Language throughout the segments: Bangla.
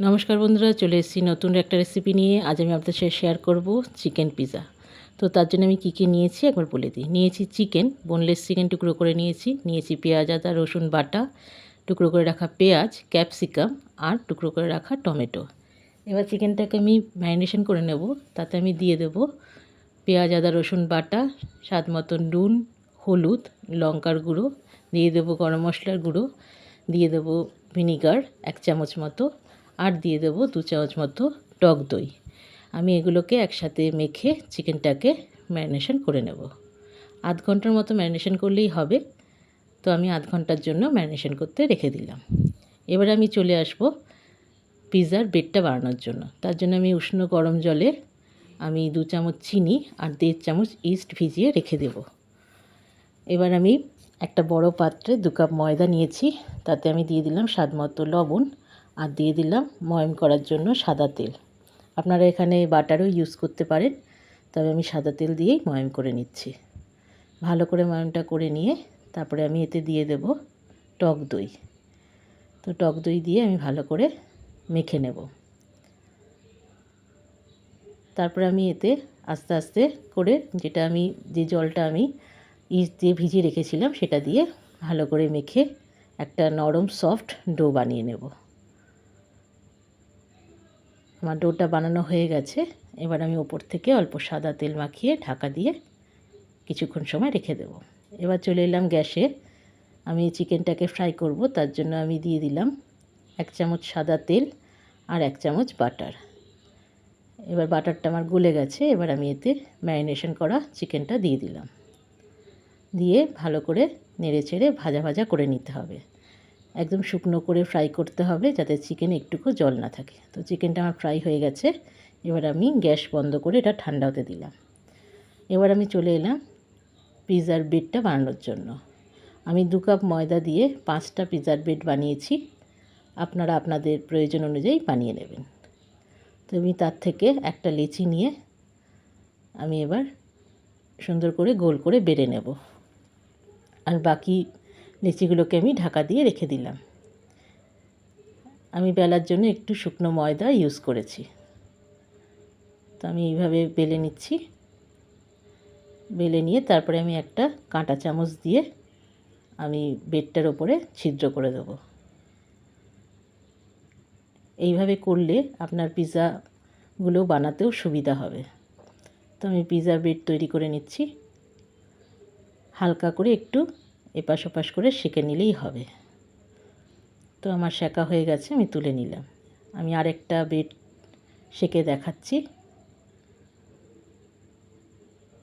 নমস্কার বন্ধুরা, চলে এসেছি নতুন একটা রেসিপি নিয়ে। আজ আমি আপনাদের সাথে শেয়ার করব চিকেন পিৎজা তো তার জন্য আমি কী কী নিয়েছি একবার বলে দিই। নিয়েছি চিকেন বোনলেস চিকেন টুকরো করে নিয়েছি। নিয়েছি পেঁয়াজ আদা, রসুন বাটা, টুকরো করে রাখা পেঁয়াজ ক্যাপসিকাম আর টুকরো করে রাখা টমেটো। এবার চিকেনটাকে আমি ম্যারিনেশন করে নেব। তাতে আমি দিয়ে দেব পেঁয়াজ, আদা, রসুন বাটা, স্বাদ মতন নুন, হলুদ, লঙ্কার গুঁড়ো। দিয়ে দেবো গরম মশলার গুঁড়ো। দিয়ে দেবো ভিনিগার এক চামচ মতো। আর দিয়ে দেবো দু চামচ মতো টক দই। আমি এগুলোকে একসাথে মেখে চিকেনটাকে ম্যারিনেশন করে নেব। আধ ঘণ্টার মতো ম্যারিনেশন করলেই হবে। তো আমি আধ ঘণ্টার জন্য ম্যারিনেশন করতে রেখে দিলাম। এবার আমি চলে আসব পিৎজার বেডটা বানানোর জন্য। তার জন্য আমি উষ্ণ গরম জলে আমি দু চামচ চিনি আর দেড় চামচ ইস্ট ভিজিয়ে রেখে দেব। এবার আমি একটা বড় পাত্রে দু কাপ ময়দা নিয়েছি। তাতে আমি দিয়ে দিলাম স্বাদ মতো লবণ। আর দিয়ে দিলাম ময়ম করার জন্য সাদা তেল। আপনারা এখানে বাটারও ইউজ করতে পারেন, তবে আমি সাদা তেল দিয়েই ময়ম করে নিচ্ছি। ভালো করে ময়মটা করে নিয়ে তারপরে আমি এতে দিয়ে দেব টক দই। তো টক দই দিয়ে আমি ভালো করে মেখে নেব। তারপরে আমি এতে আস্তে আস্তে করে যেটা আমি, যে জলটা আমি ইস্ট দিয়ে ভিজিয়ে রেখেছিলাম সেটা দিয়ে ভালো করে মেখে একটা নরম সফট ডো বানিয়ে নেব। আমার ডোটা বানানো হয়ে গেছে। এবার আমি ওপর থেকে অল্প সাদা তেল মাখিয়ে ঢাকা দিয়ে কিছুক্ষণ সময় রেখে দেব। এবার চলে এলাম গ্যাসে। আমি চিকেনটাকে ফ্রাই করব, তার জন্য আমি দিয়ে দিলাম এক চামচ সাদা তেল আর এক চামচ বাটার। এবার বাটারটা আমার গলে গেছে, এবার আমি এতে ম্যারিনেশন করা চিকেনটা দিয়ে দিলাম। দিয়ে ভালো করে নেড়ে চেড়ে ভাজা ভাজা করে নিতে হবে। একদম শুকনো করে ফ্রাই করতে হবে যাতে চিকেনে একটুকু জল না থাকে। তো চিকেনটা আমার ফ্রাই হয়ে গেছে। এবার আমি গ্যাস বন্ধ করে এটা ঠান্ডা হতে দিলাম। এবার আমি চলে এলাম পিৎজার বেডটা বানানোর জন্য। আমি দু কাপ ময়দা দিয়ে পাঁচটা পিৎজার বেড বানিয়েছি। আপনারা আপনাদের প্রয়োজন অনুযায়ী বানিয়ে নেবেন। তো আমি তার থেকে একটা লেচি নিয়ে আমি এবার সুন্দর করে গোল করে বেড়ে নেব। আর বাকি লিচিগুলোকে আমি ঢাকা দিয়ে রেখে দিলাম। আমি বেলার জন্য একটু শুকনো ময়দা ইউজ করেছি। তো আমি এইভাবে বেলে নিচ্ছি। বেলে নিয়ে তারপরে আমি একটা কাঁটা চামচ দিয়ে আমি বেডটার ওপরে ছিদ্র করে দেবো। এইভাবে করলে আপনার পিৎজাগুলো বানাতেও সুবিধা হবে। তো আমি পিৎজা বেড তৈরি করে নিচ্ছি। হালকা করে একটু এপাশ ওপাশ করে সেঁকে নিলেই হবে। তো আমার শেখা হয়ে গেছে, আমি তুলে নিলাম। আমি আরেকটা বেড সেঁকে দেখাচ্ছি।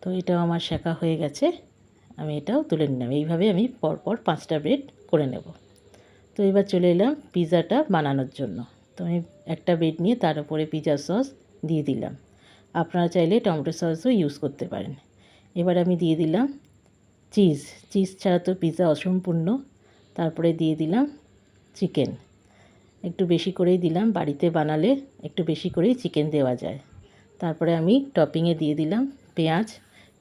তো এটাও আমার শেখা হয়ে গেছে, আমি এটাও তুলে নিলাম। এইভাবে আমি পরপর পাঁচটা ব্রেড করে নেব। তো এবার চলে এলাম পিৎজাটা বানানোর জন্য। তো আমি একটা বেড নিয়ে তার উপরে পিৎজা সস দিয়ে দিলাম। আপনারা চাইলে টমেটো সসও ইউজ করতে পারেন। এবার আমি দিয়ে দিলাম চিজ চিজ ছাড়া তো পিৎজা অসম্পূর্ণ। তারপরে দিয়ে দিলাম চিকেন। একটু বেশি করেই দিলাম, বাড়িতে বানালে একটু বেশি করেই চিকেন দেওয়া যায়। তারপরে আমি টপিংয়ে দিয়ে দিলাম পেঁয়াজ,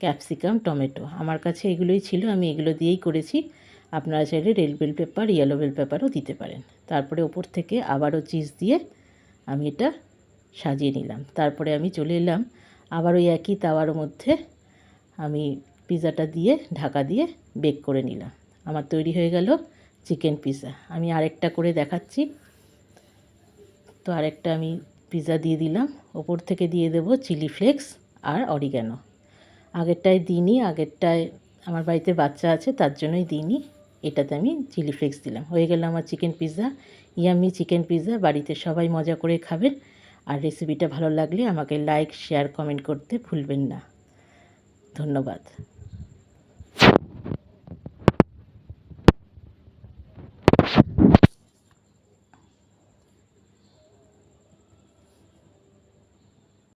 ক্যাপসিকাম, টমেটো। আমার কাছে এগুলোই ছিল, আমি এগুলো দিয়েই করেছি। আপনারা চাইলে red bell pepper, yellow bell পেপারও দিতে পারেন। তারপরে ওপর থেকে আবারও চিজ দিয়ে আমি এটা সাজিয়ে নিলাম। তারপরে আমি চলে এলাম আবার ওই একই তাওয়ার মধ্যে আমি পিৎজাটা দিয়ে, ঢাকা দিয়ে বেক করে নিলাম। আমার তৈরি হয়ে গেল চিকেন পিৎজা আমি আরেকটা করে দেখাচ্ছি। তো আরেকটা আমি পিৎজা দিয়ে দিলাম। ওপর থেকে দিয়ে দেব চিলি ফ্লেক্স আর অরিগ্যানো আগেরটায় দিইনি, আগেরটায় আমার বাড়িতে বাচ্চা আছে, তার জন্যই দিইনি। এটাতে আমি চিলি ফ্লেক্স দিলাম। হয়ে গেল আমার chicken pizza yummy chicken pizza বাড়িতে সবাই মজা করে খাবেন। আর রেসিপিটা ভালো লাগলে আমাকে লাইক শেয়ার কমেন্ট করতে ভুলবেন না। ধন্যবাদ।